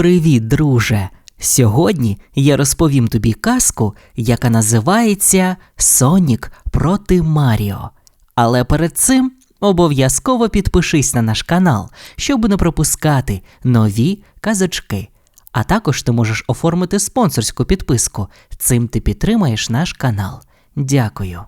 Привіт, друже! Сьогодні я розповім тобі казку, яка називається Сонік проти Маріо. Але перед цим обов'язково підпишись на наш канал, щоб не пропускати нові казочки. А також ти можеш оформити спонсорську підписку. Цим ти підтримаєш наш канал. Дякую.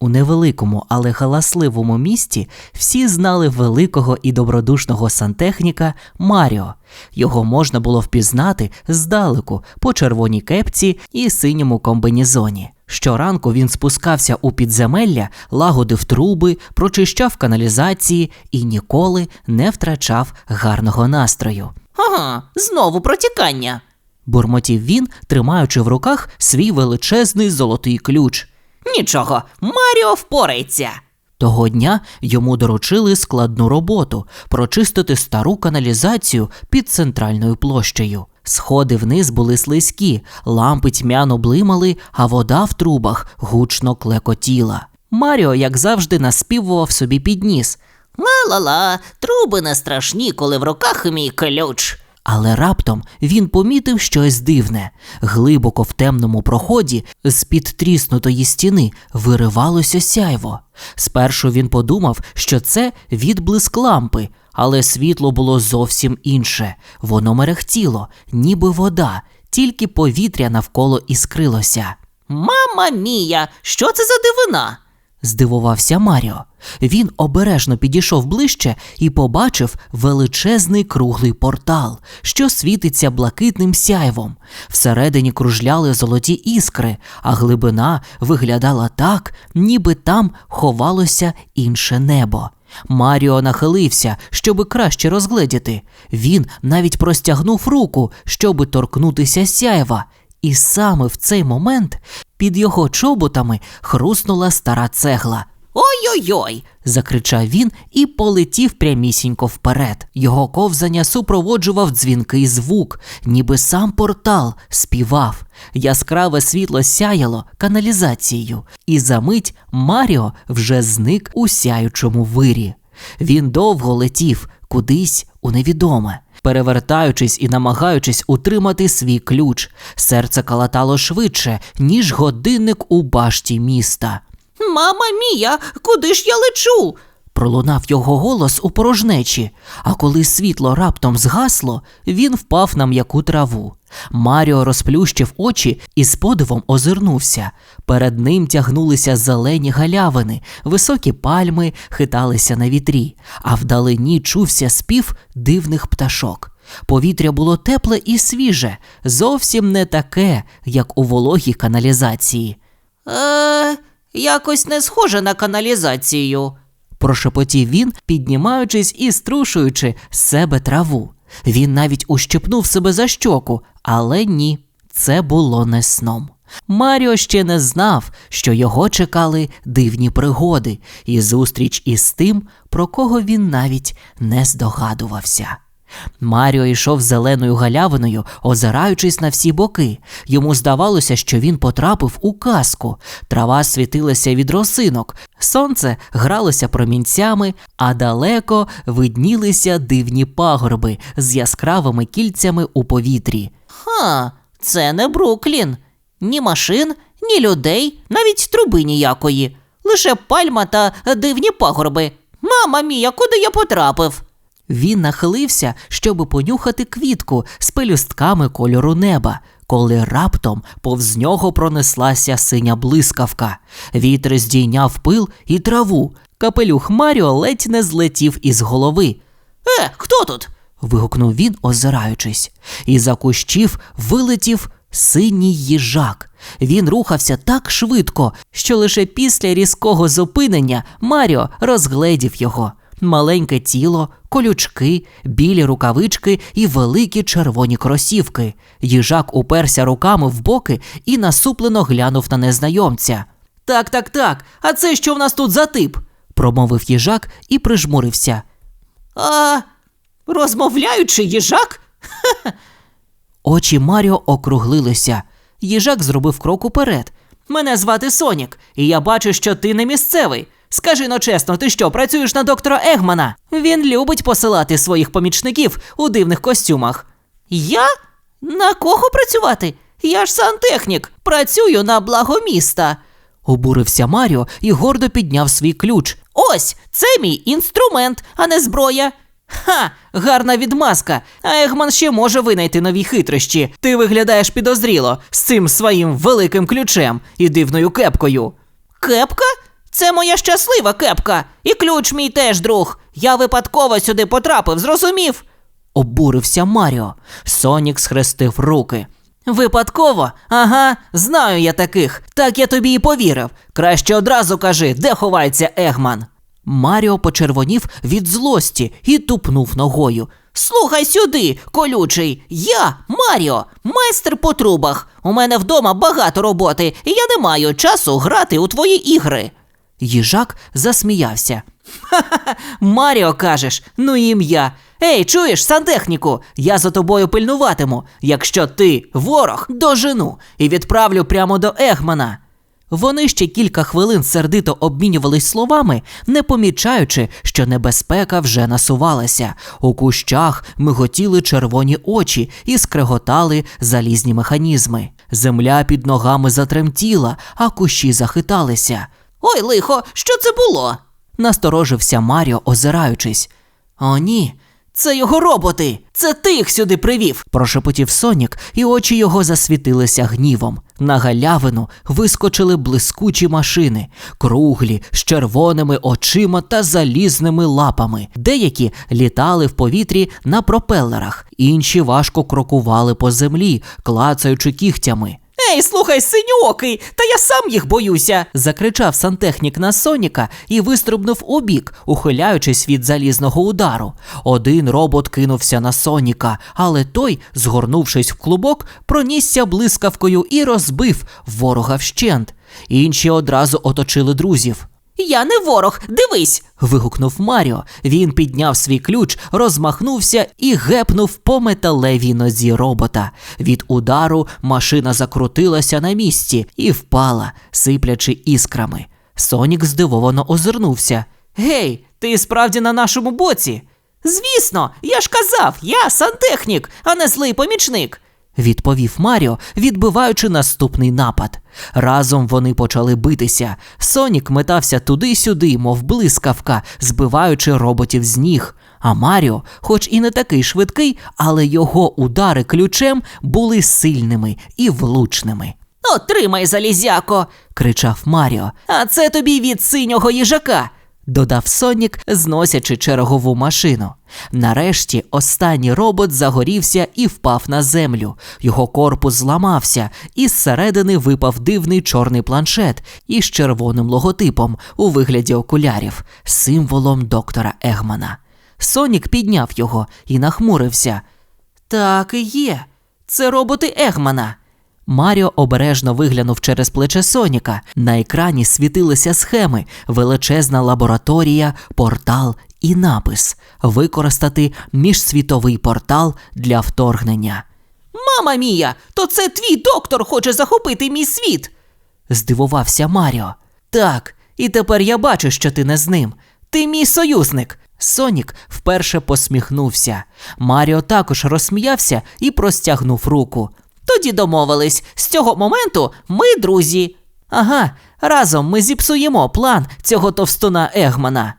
У невеликому, але галасливому місті всі знали великого і добродушного сантехніка Маріо. Його можна було впізнати здалеку по червоній кепці і синьому комбінезоні. Щоранку він спускався у підземелля, лагодив труби, прочищав каналізації і ніколи не втрачав гарного настрою. Ага, знову протікання. Бурмотів він, тримаючи в руках свій величезний золотий ключ. Нічого, Маріо впорається. Того дня йому доручили складну роботу прочистити стару каналізацію під центральною площею. Сходи вниз були слизькі, лампи тьмяно блимали, а вода в трубах гучно клекотіла. Маріо, як завжди, наспівував собі підніс, Ла-ла-ла, труби не страшні, коли в руках мій ключ. Але раптом він помітив щось дивне. Глибоко в темному проході з-під тріснутої стіни виривалося сяйво. Спершу він подумав, що це відблиск лампи, але світло було зовсім інше. Воно мерехтіло, ніби вода, тільки повітря навколо іскрилося. Мама мія, що це за дивина? Здивувався Маріо. Він обережно підійшов ближче і побачив величезний круглий портал, що світиться блакитним сяйвом. Всередині кружляли золоті іскри, а глибина виглядала так, ніби там ховалося інше небо. Маріо нахилився, щоби краще розгледіти. Він навіть простягнув руку, щоби торкнутися сяйва. І саме в цей момент під його чоботами хруснула стара цегла. Ой-ой-ой. Закричав він і полетів прямісінько вперед. Його ковзання супроводжував дзвінкий звук, ніби сам портал співав. Яскраве світло сяяло каналізацією, і за мить Маріо вже зник у сяючому вирі. Він довго летів кудись у невідоме. Перевертаючись і намагаючись утримати свій ключ, серце калатало швидше, ніж годинник у башті міста. Мама мія, куди ж я лечу? Пролунав його голос у порожнечі, а коли світло раптом згасло, він впав на м'яку траву. Маріо розплющив очі і з подивом озирнувся. Перед ним тягнулися зелені галявини, високі пальми хиталися на вітрі, а вдалині чувся спів дивних пташок. Повітря було тепле і свіже, зовсім не таке, як у вологій каналізації. Е, якось не схоже на каналізацію. Прошепотів він, піднімаючись і струшуючи з себе траву. Він навіть ущипнув себе за щоку, але ні, це було не сном. Маріо ще не знав, що його чекали дивні пригоди і зустріч із тим, про кого він навіть не здогадувався. Маріо йшов зеленою галявиною, озираючись на всі боки. Йому здавалося, що він потрапив у казку. Трава світилася від росинок, сонце гралося промінцями, а далеко виднілися дивні пагорби з яскравими кільцями у повітрі. Ха, це не Бруклін. Ні машин, ні людей, навіть труби ніякої. Лише пальма та дивні пагорби. Мама мія, куди я потрапив? Він нахилився, щоби понюхати квітку з пелюстками кольору неба, коли раптом повз нього пронеслася синя блискавка. Вітер здійняв пил і траву. Капелюх Маріо ледь не злетів із голови. Е, хто тут? вигукнув він, озираючись, і за кущів вилетів синій їжак. Він рухався так швидко, що лише після різкого зупинення Маріо розгледів його. Маленьке тіло, колючки, білі рукавички і великі червоні кросівки. Їжак уперся руками в боки і насуплено глянув на незнайомця. Так, так, так. А це що в нас тут за тип? промовив їжак і прижмурився. А, розмовляючий їжак? Очі Маріо округлилися. Їжак зробив крок уперед. Мене звати Сонік, і я бачу, що ти не місцевий. Скажи но чесно, ти що, працюєш на доктора Егмана? Він любить посилати своїх помічників у дивних костюмах. Я? На кого працювати? Я ж сантехнік, працюю на благо міста. Обурився Маріо і гордо підняв свій ключ. Ось, це мій інструмент, а не зброя. Ха, гарна відмазка. А Егман ще може винайти нові хитрощі. Ти виглядаєш підозріло з цим своїм великим ключем і дивною кепкою. Кепка? Це моя щаслива кепка. І ключ мій теж друг. Я випадково сюди потрапив, зрозумів? Обурився Маріо. Сонік схрестив руки. Випадково? Ага, знаю я таких. Так я тобі і повірив. Краще одразу кажи, де ховається Егман. Маріо почервонів від злості і тупнув ногою. Слухай сюди, колючий. Я, Маріо, майстер по трубах. У мене вдома багато роботи, і я не маю часу грати у твої ігри. Їжак засміявся. Ха-ха, Маріо кажеш, ну ім'я. Ей, чуєш, сантехніку, я за тобою пильнуватиму. Якщо ти ворог, дожену і відправлю прямо до Егмана. Вони ще кілька хвилин сердито обмінювались словами, не помічаючи, що небезпека вже насувалася. У кущах миготіли червоні очі і скреготали залізні механізми. Земля під ногами затремтіла, а кущі захиталися. Ой, лихо, що це було? Насторожився Маріо, озираючись. О, ні, це його роботи. Це ти їх сюди привів. прошепотів Сонік, і очі його засвітилися гнівом. На галявину вискочили блискучі машини, круглі, з червоними очима та залізними лапами. Деякі літали в повітрі на пропелерах, інші важко крокували по землі, клацаючи кігтями. Ей, слухай, синьоки, та я сам їх боюся. Закричав сантехнік на Соніка і вистрибнув бік, ухиляючись від залізного удару. Один робот кинувся на Соніка, але той, згорнувшись в клубок, пронісся блискавкою і розбив ворога вщент. Інші одразу оточили друзів. Я не ворог, дивись. Вигукнув Маріо. Він підняв свій ключ, розмахнувся і гепнув по металевій нозі робота. Від удару машина закрутилася на місці і впала, сиплячи іскрами. Сонік здивовано озирнувся. Гей, ти справді на нашому боці? Звісно, я ж казав, я сантехнік, а не злий помічник. Відповів Маріо, відбиваючи наступний напад. Разом вони почали битися. Сонік метався туди-сюди, мов блискавка, збиваючи роботів з ніг. А Маріо, хоч і не такий швидкий, але його удари ключем були сильними і влучними. Отримай, залізяко. кричав Маріо. А це тобі від синього їжака. Додав Сонік, зносячи чергову машину. Нарешті останній робот загорівся і впав на землю. Його корпус зламався, і зсередини випав дивний чорний планшет із червоним логотипом у вигляді окулярів, символом доктора Егмана. Сонік підняв його і нахмурився. Так і є. Це роботи Егмана. Маріо обережно виглянув через плече Соніка. На екрані світилися схеми, величезна лабораторія, портал і напис використати міжсвітовий портал для вторгнення. Мама мія, то це твій доктор хоче захопити мій світ. Здивувався Маріо. Так, і тепер я бачу, що ти не з ним. Ти мій союзник. Сонік вперше посміхнувся. Маріо також розсміявся і простягнув руку. Тоді домовились, з цього моменту ми друзі. Ага, разом ми зіпсуємо план цього товстуна Егмана.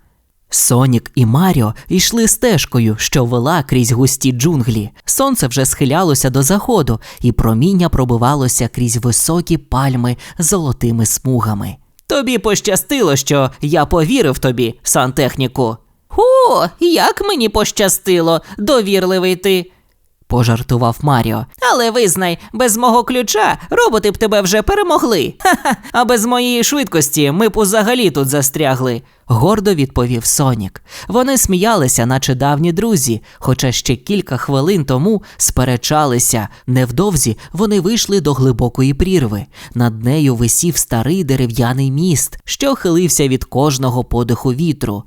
Сонік і Маріо йшли стежкою, що вела крізь густі джунглі. Сонце вже схилялося до заходу, і проміння пробивалося крізь високі пальми золотими смугами. Тобі пощастило, що я повірив тобі, сантехніку, О, як мені пощастило, довірливий ти. Пожартував Маріо. Але визнай, без мого ключа роботи б тебе вже перемогли. Ха-ха, а без моєї швидкості ми б узагалі тут застрягли, гордо відповів Сонік. Вони сміялися, наче давні друзі, хоча ще кілька хвилин тому сперечалися. Невдовзі вони вийшли до глибокої прірви. Над нею висів старий дерев'яний міст, що хилився від кожного подиху вітру.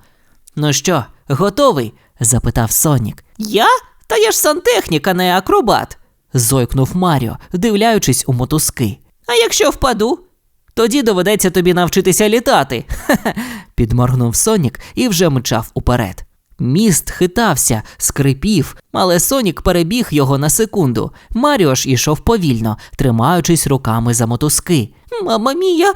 Ну що, готовий? запитав Сонік. Я? Та я ж сантехнік, а не акробат. Зойкнув Маріо, вдивляючись у мотузки. А якщо впаду? Тоді доведеться тобі навчитися літати. Ха-ха, підморгнув Сонік і вже мчав уперед. Міст хитався, скрипів, але Сонік перебіг його на секунду. Маріо ж ішов повільно, тримаючись руками за мотузки. Мама мія,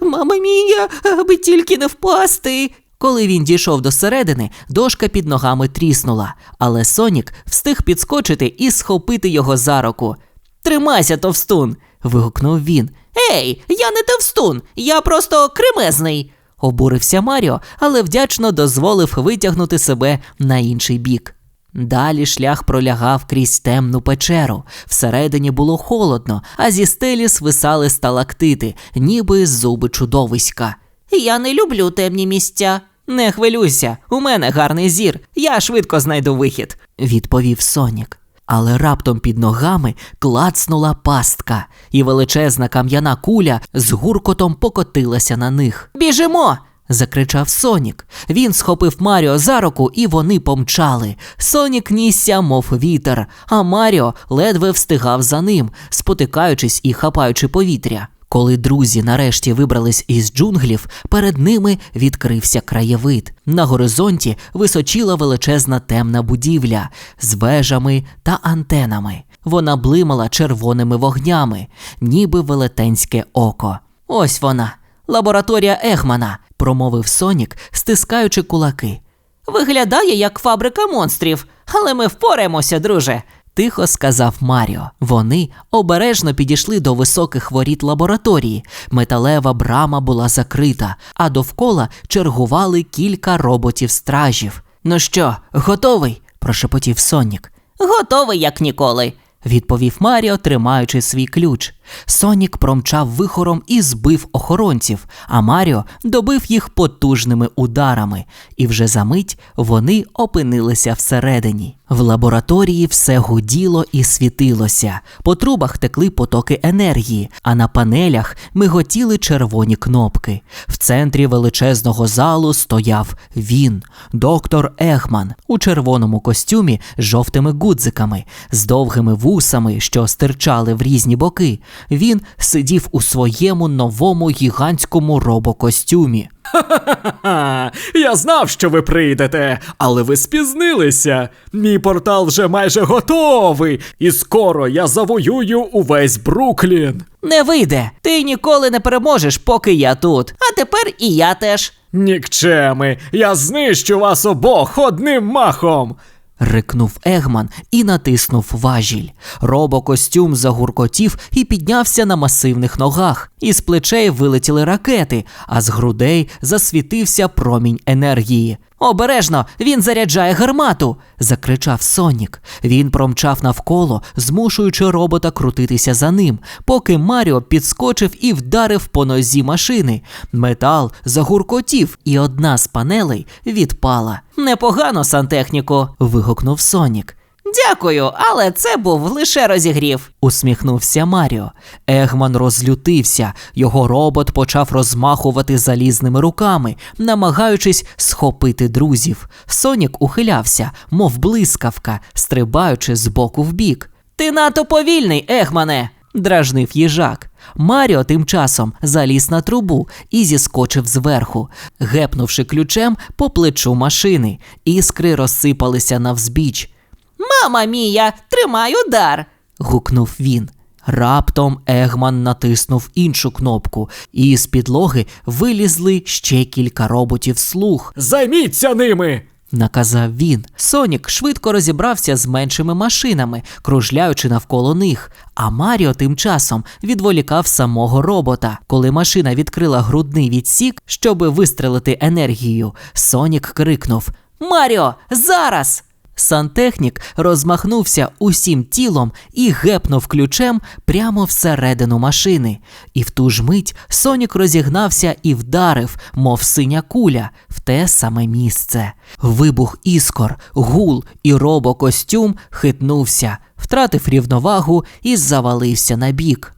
мама мія, аби тільки не впасти. Коли він дійшов до середини, дошка під ногами тріснула, але Сонік встиг підскочити і схопити його за руку. Тримайся, товстун. вигукнув він. Ей, я не товстун, я просто кремезний. Обурився Маріо, але вдячно дозволив витягнути себе на інший бік. Далі шлях пролягав крізь темну печеру. Всередині було холодно, а зі стелі свисали сталактити, ніби зуби чудовиська. Я не люблю темні місця. Не хвилюйся, у мене гарний зір, я швидко знайду вихід, відповів Сонік. Але раптом під ногами клацнула пастка, і величезна кам'яна куля з гуркотом покотилася на них. Біжимо. закричав Сонік. Він схопив Маріо за руку, і вони помчали. Сонік нісся, мов вітер, а Маріо ледве встигав за ним, спотикаючись і хапаючи повітря. Коли друзі нарешті вибрались із джунглів, перед ними відкрився краєвид. На горизонті височіла величезна темна будівля з вежами та антенами. Вона блимала червоними вогнями, ніби велетенське око. Ось вона, лабораторія Егмана, промовив Сонік, стискаючи кулаки. Виглядає як фабрика монстрів, але ми впораємося, друже. Тихо сказав Маріо. Вони обережно підійшли до високих воріт лабораторії. Металева брама була закрита, а довкола чергували кілька роботів-стражів. Ну що, готовий? прошепотів Сонік. Готовий як ніколи. Відповів Маріо, тримаючи свій ключ. Сонік промчав вихором і збив охоронців, а Маріо добив їх потужними ударами, і вже за мить вони опинилися всередині. В лабораторії все гуділо і світилося. По трубах текли потоки енергії, а на панелях миготіли червоні кнопки. В центрі величезного залу стояв він, доктор Егман, у червоному костюмі з жовтими гудзиками, з довгими вусами, що стирчали в різні боки. Він сидів у своєму новому гігантському робокостюмі. Ха-ха-ха! Я знав, що ви прийдете, але ви спізнилися. Мій портал вже майже готовий, і скоро я завоюю увесь Бруклін. Не вийде, ти ніколи не переможеш, поки я тут. А тепер і я теж. Нікчеми, я знищу вас обох одним махом. Рикнув Егман і натиснув важіль. Робокостюм загуркотів і піднявся на масивних ногах. Із плечей вилетіли ракети, а з грудей засвітився промінь енергії. Обережно, він заряджає гармату. закричав Сонік. Він промчав навколо, змушуючи робота крутитися за ним, поки Маріо підскочив і вдарив по нозі машини. Метал загуркотів, і одна з панелей відпала. Непогано, сантехніко. вигукнув Сонік. Дякую, але це був лише розігрів. Усміхнувся Маріо. Егман розлютився. Його робот почав розмахувати залізними руками, намагаючись схопити друзів. Сонік ухилявся, мов блискавка, стрибаючи з боку в бік. Ти надто повільний, Егмане. Дражнив їжак. Маріо тим часом заліз на трубу і зіскочив зверху, гепнувши ключем по плечу машини. Іскри розсипалися навзбіч. Мама мія, тримай удар. гукнув він. Раптом Егман натиснув іншу кнопку, і з підлоги вилізли ще кілька роботів слуг, Займіться ними. наказав він. Сонік швидко розібрався з меншими машинами, кружляючи навколо них. А Маріо тим часом відволікав самого робота. Коли машина відкрила грудний відсік, щоби вистрелити енергію, Сонік крикнув: Маріо, зараз! Сантехнік розмахнувся усім тілом і гепнув ключем прямо всередину машини. І в ту ж мить Сонік розігнався і вдарив, мов синя куля, в те саме місце. Вибух іскор, гул і робокостюм хитнувся, втратив рівновагу і завалився на бік.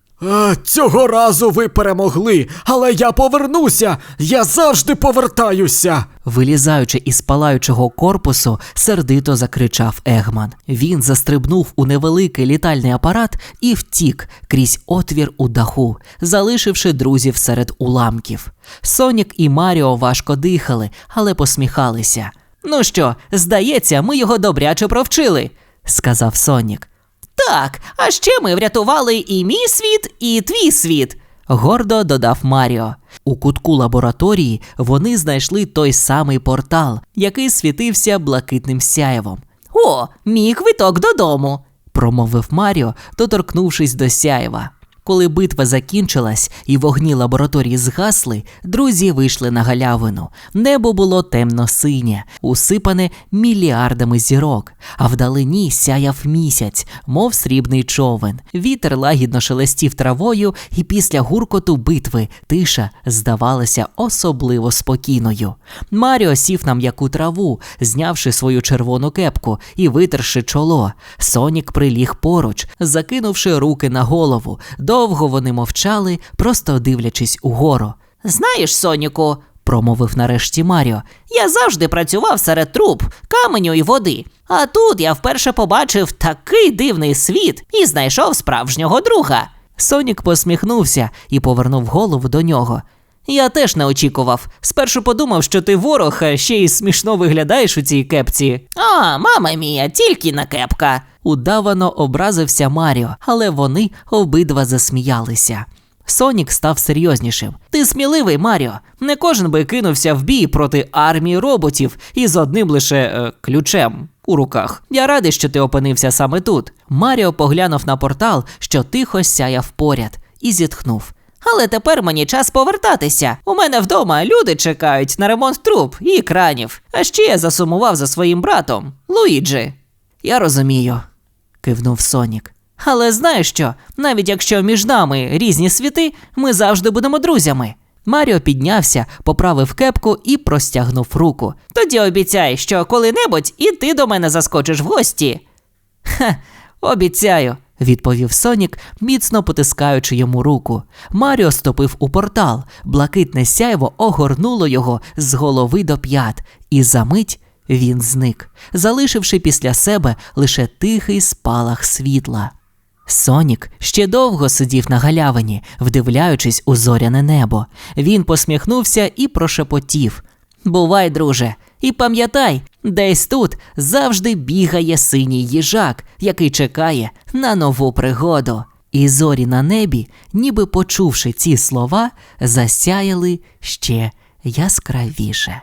Цього разу ви перемогли, але я повернуся. Я завжди повертаюся. Вилізаючи із палаючого корпусу, сердито закричав Егман. Він застрибнув у невеликий літальний апарат і втік крізь отвір у даху, залишивши друзів серед уламків. Сонік і Маріо важко дихали, але посміхалися. Ну що, здається, ми його добряче провчили, сказав Сонік. Так, а ще ми врятували і мій світ, і твій світ. гордо додав Маріо. У кутку лабораторії вони знайшли той самий портал, який світився блакитним сяєвом. О, мій квиток додому. промовив Маріо, доторкнувшись до сяєва. Коли битва закінчилась і вогні лабораторії згасли, друзі вийшли на галявину. Небо було темно-синє, усипане мільярдами зірок, а вдалині сяяв місяць, мов срібний човен. Вітер лагідно шелестів травою, і після гуркоту битви тиша здавалася особливо спокійною. Маріо сів на м'яку траву, знявши свою червону кепку і витерши чоло. Сонік приліг поруч, закинувши руки на голову. Довго вони мовчали, просто дивлячись угору. Знаєш, Соніку, Промовив нарешті Маріо. я завжди працював серед труб, каменю і води. А тут я вперше побачив такий дивний світ і знайшов справжнього друга. Сонік посміхнувся і повернув голову до нього. Я теж не очікував. Спершу подумав, що ти ворог, а ще й смішно виглядаєш у цій кепці. А, мама мія, тільки на кепка. Удавано образився Маріо, але вони обидва засміялися. Сонік став серйознішим. Ти сміливий, Маріо. Не кожен би кинувся в бій проти армії роботів із одним лише е, ключем у руках. Я радий, що ти опинився саме тут. Маріо поглянув на портал, що тихо сяяв поряд, і зітхнув. Але тепер мені час повертатися. У мене вдома люди чекають на ремонт труб і кранів. А ще я засумував за своїм братом Луїджі. Я розумію, кивнув Сонік. Але знаєш що, навіть якщо між нами різні світи, ми завжди будемо друзями. Маріо піднявся, поправив кепку і простягнув руку. Тоді обіцяй, що коли-небудь і ти до мене заскочиш в гості. Ха, обіцяю, відповів Сонік, міцно потискаючи йому руку. Маріо ступив у портал, блакитне сяйво огорнуло його з голови до п'ят, і за мить він зник, залишивши після себе лише тихий спалах світла. Сонік ще довго сидів на галявині, вдивляючись у зоряне небо. Він посміхнувся і прошепотів: Бувай, друже, і пам'ятай, десь тут завжди бігає синій їжак, який чекає на нову пригоду. І зорі на небі, ніби почувши ці слова, засяяли ще яскравіше.